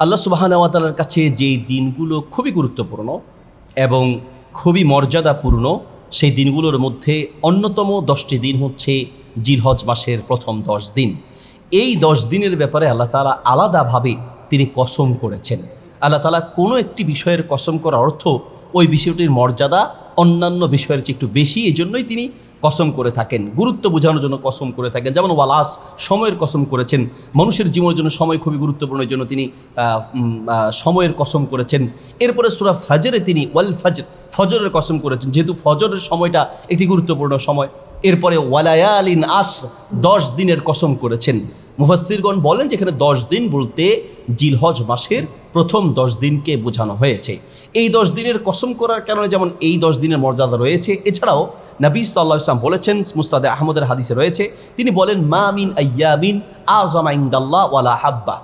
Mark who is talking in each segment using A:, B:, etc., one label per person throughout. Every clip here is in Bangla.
A: আল্লাহ সুবাহানাওয়াতালার কাছে যেই দিনগুলো খুবই গুরুত্বপূর্ণ এবং খুবই মর্যাদাপূর্ণ, সেই দিনগুলোর মধ্যে অন্যতম দশটি দিন হচ্ছে জিরহজ মাসের প্রথম দশ দিন। এই দশ দিনের ব্যাপারে আল্লাহ তালা আলাদাভাবে তিনি কসম করেছেন। আল্লাহ তালা কোনো একটি বিষয়ের কসম করার অর্থ ওই বিষয়টির মর্যাদা অন্যান্য বিষয়ের চেয়ে একটু বেশি এই জন্যই তিনি কসম করে থাকেন, গুরুত্ব বোঝানোর জন্য কসম করে থাকেন। যেমন ওয়ালাস, সময়ের কসম করেছেন। মানুষের জীবনের জন্য সময় খুবই গুরুত্বপূর্ণ জন্য তিনি সময়ের কসম করেছেন। এরপরে সুরা ফাজরে তিনি ওয়াল ফাজর, ফজরের কসম করেছেন। যেহেতু ফজরের সময়টা একটি গুরুত্বপূর্ণ সময়, এরপরে ওয়ালায়ালিন আস, দশ দিনের কসম করেছেন। মুফাসিরগণ বলেন যে এখানে দশ দিন বলতে জিলহজ মাসের প্রথম দশ দিনকে বোঝানো হয়েছে। এই দশ দিনের কসম করার কারণে যেমন এই দশ দিনের মর্যাদা রয়েছে, এছাড়াও নবী সাল্লাহ ইসলাম বলেছেন, মুস্তাদে আহমদের হাদিসে রয়েছে, তিনি বলেন, মা মিন আয়ামিন আজমা ইন্দাল্লাহ ওয়ালা হাব্বা।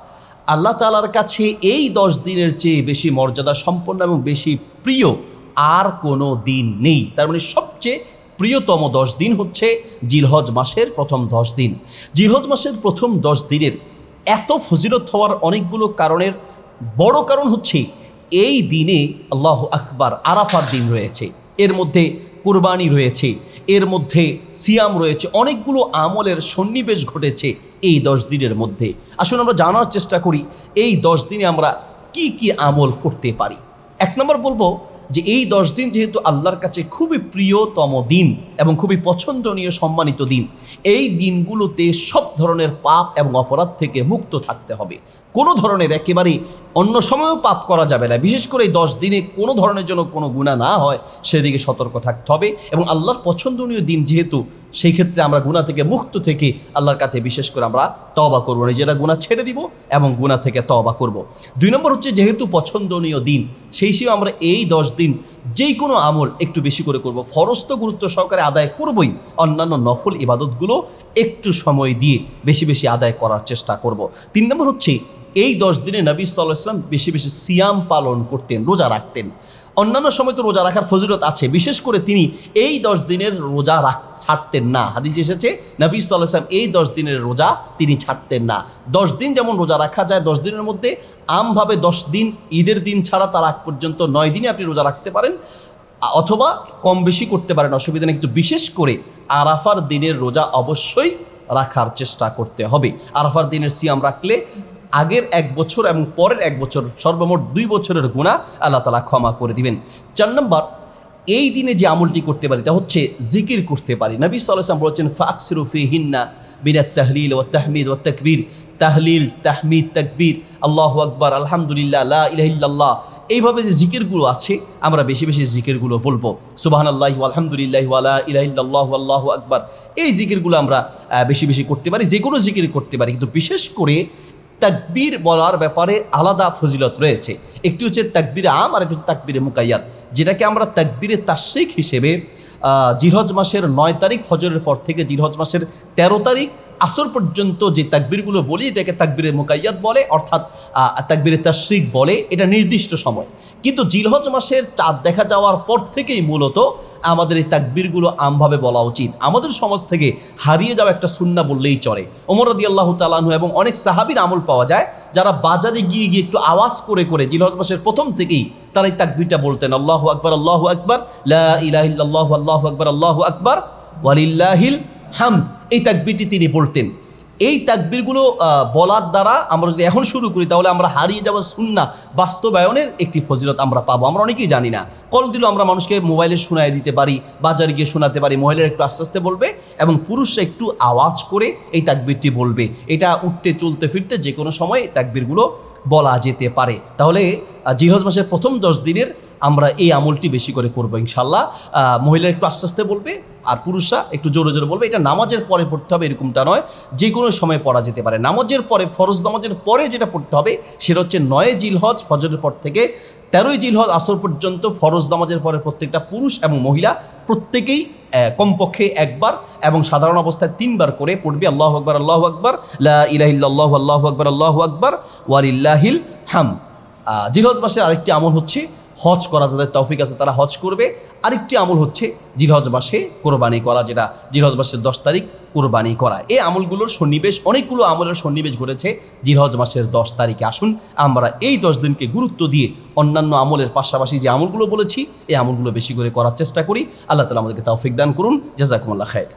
A: আল্লাহ তালার কাছে এই দশ দিনের চেয়ে বেশি মর্যাদা সম্পন্ন এবং বেশি প্রিয় আর কোনো দিন নেই। তার মানে সবচেয়ে প্রিয়তম দশ দিন হচ্ছে জিলহজ মাসের প্রথম দশ দিন। জিলহজ মাসের প্রথম দশ দিনের এত ফজিলত হওয়ার অনেকগুলো কারণের বড় কারণ হচ্ছে এই দিনে আল্লাহ আকবার আরাফার দিন রয়েছে, এর মধ্যে কুরবানি রয়েছে, এর মধ্যে সিয়াম রয়েছে, অনেকগুলো আমলের সন্নিবেশ ঘটেছে এই দশ দিনের মধ্যে। আসুন আমরা জানার চেষ্টা করি, এই দশ দিনে আমরা কি কি আমল করতে পারি? এক নম্বর বলব যে এই দশ দিন যেহেতু আল্লাহর কাছে খুবই প্রিয়তম দিন এবং খুবই পছন্দনীয় সম্মানিত দিন, এই দিনগুলোতে সব ধরনের পাপ এবং অপরাধ থেকে মুক্ত থাকতে হবে। কোনো ধরনের একেবারে অন্য সময়ও পাপ করা যাবে না। বিশেষ করে এই দশ দিনে কোনো ধরনের জন্য কোনো গুণা না হয়, সেদিকে সতর্ক থাকতে হবে এবং আল্লাহর পছন্দনীয় দিন যেহেতু সেই ক্ষেত্রে আমরা গুণা থেকে মুক্ত থেকে আল্লাহর কাছে বিশেষ করে আমরা তবা করব, নিজেরা গুণা ছেড়ে দিব এবং গুণা থেকে তবা করব। দুই নম্বর হচ্ছে যেহেতু পছন্দনীয় দিন, সেই হিসেবে আমরা এই দশ দিন যেই কোনো আমল একটু বেশি করে করব ফরজ তো গুরুত্ব সহকারে আদায় করবই, অন্যান্য নফল ইবাদতগুলো একটু সময় দিয়ে বেশি বেশি আদায় করার চেষ্টা করব। তিন নম্বর হচ্ছে এই দশ দিনে নবী সাল্লাহ ইসলাম বেশি বেশি সিয়াম পালন করতেন, রোজা রাখতেন অন্যান্য সময় তো রোজা রাখার ফজিলত আছে। বিশেষ করে তিনি এই দশ দিনের রোজা রাখ ছাড়তেন না। হাদিস এসেছে, নবী সাল্লাহ ইসলাম এই দশ দিনের রোজা তিনি ছাড়তেন না। দশ দিন যেমন রোজা রাখা যায়, দশ দিনের মধ্যে আমভাবে দশ দিন, ঈদের দিন ছাড়া তার আগ পর্যন্ত নয় দিনে আপনি রোজা রাখতে পারেন, অথবা কম বেশি করতে পারেন, অসুবিধা নেই। কিন্তু বিশেষ করে আরাফার দিনের রোজা অবশ্যই রাখার চেষ্টা করতে হবে। আরাফার দিনের সিয়াম রাখলে আগের এক বছর এবং পরের এক বছর সর্বমোট দুই বছরের গুণা আল্লাহ তালা ক্ষমা করে দিবেন। চার নম্বর, এই দিনে যে আমলটি করতে পারি তা হচ্ছে জিকির করতে পারি। নবী সাল্লাম বলেছেন ফাকসিরুফি হিন্না বিনা তাহলিল ও তাহমিদ ও তকবীর। তাহলিল, তাহমিদ, তকবীর, আল্লাহ আকবর, আলহামদুলিল্লাহ, লা ইলাহিল্লাহ এইভাবে যে জিকিরগুলো আছে, আমরা বেশি বেশি জিকিরগুলো বলব। সুবাহান আল্লাহ আলহামদুলিল্লাহ ওয়ালা ইলাহিল্লাহ আল্লাহ আকবর। এই জিকিরগুলো আমরা বেশি বেশি করতে পারি যে কোনো জিকির করতে পারি। কিন্তু বিশেষ করে তাকবীর বলার ব্যাপারে আলাদা ফজিলত রয়েছে। একটি হচ্ছে তাকবীরে আম আর একটি হচ্ছে তাকবীরে মুকাইয়াত যেটাকে আমরা তাকবীরে তাশ্রিক হিসেবে জিরহজ মাসের নয় তারিখ ফজরের পর থেকে জিরহজ মাসের তেরো তারিখ আসর পর্যন্ত যে তাকবীরগুলো বলি, এটাকে তাকবীরে মুকাইয়াত বলে, অর্থাৎ তাকবীরে তাশ্রিক বলে, এটা নির্দিষ্ট সময়। কিন্তু জিলহজ মাসের চাঁদ দেখা যাওয়ার পর থেকেই মূলত আমাদের এই তাকবীরগুলো আমভাবে বলা উচিত। আমাদের সমাজ থেকে হারিয়ে যাওয়া একটা সুন্না বললেই চলে। ওমর রদি আল্লাহ তালাহু এবং অনেক সাহাবির আমল পাওয়া যায়, যারা বাজারে গিয়ে গিয়ে একটু আওয়াজ করে করে জিলহজ মাসের প্রথম থেকেই তারা এই তাকবীরটা বলতেন, আল্লাহ আকবর আল্লাহ আকবর, লা ইলাহিল্লাহ আল্লাহ আকবর আল্লাহ আকবর, ওয়ালিল্লাহিল হাম এই তাকবীরটি তিনি বলতেন। এই তাকবীরগুলো বলার দ্বারা আমরা যদি এখন শুরু করি, তাহলে আমরা হারিয়ে যাওয়া সুন্না বাস্তবায়নের একটি ফজিলত আমরা পাবো। আমরা অনেকেই জানি না। কল দিলেও আমরা মানুষকে মোবাইলে শোনায় দিতে পারি, বাজারে গিয়ে শোনাতে পারি, মহিলারা একটু আস্তে আস্তে বলবে এবং পুরুষরা একটু আওয়াজ করে এই তাকবীরটি বলবে। এটা উঠতে, চলতে, ফিরতে যে কোনো সময় তাকবীরগুলো বলা যেতে পারে। তাহলে জিহজ মাসের প্রথম দশ দিনের আমরা এই আমলটি বেশি করে করব ইনশাল্লাহ মহিলা একটু আস্তে আস্তে বলবে, আর পুরুষরা একটু জোরে জোরে বলবে। এটা নামাজের পরে পড়তে হবে, এরকমটা নয়। যে কোনো সময় পড়া যেতে পারে। নামাজের পরে, ফরজ নামাজের পরে যেটা পড়তে হবে, সেটা হচ্ছে নয় জিলহজ ফজরের পর থেকে তেরোই জিলহজ আসর পর্যন্ত ফরজ নামাজের পরে প্রত্যেকটা পুরুষ এবং মহিলা প্রত্যেকেই কমপক্ষে একবার এবং সাধারণ অবস্থায় তিনবার করে পড়বে। আল্লাহ আকবর আল্লাহ আকবর ইলাহিল্লাহ আল্লাহ আকবর আল্লাহ আকবর, ওয়ালিল্লাহিল হাম জিলহজ মাসের আরেকটি আমল হচ্ছে হজ করা যাদের তৌফিক আছে তারা হজ করবে। আরেকটি আমল হচ্ছে জিরহজ মাসে কোরবানি করা, যেটা জিলহজ মাসের দশ তারিখ কোরবানি করা। এই আমলগুলোর সন্নিবেশ, অনেকগুলো আমলের সন্নিবেশ ঘটেছে জিরহজ মাসের দশ তারিখে। আসুন, আমরা এই দশ দিনকে গুরুত্ব দিয়ে অন্যান্য আমলের পাশাপাশি যে আমলগুলো বলেছি, এই আমলগুলো বেশি করে করার চেষ্টা করি। আল্লাহ তালা আমাদেরকে তৌফিক দান করুন। জাজাকুমুল্লাহ খায়ের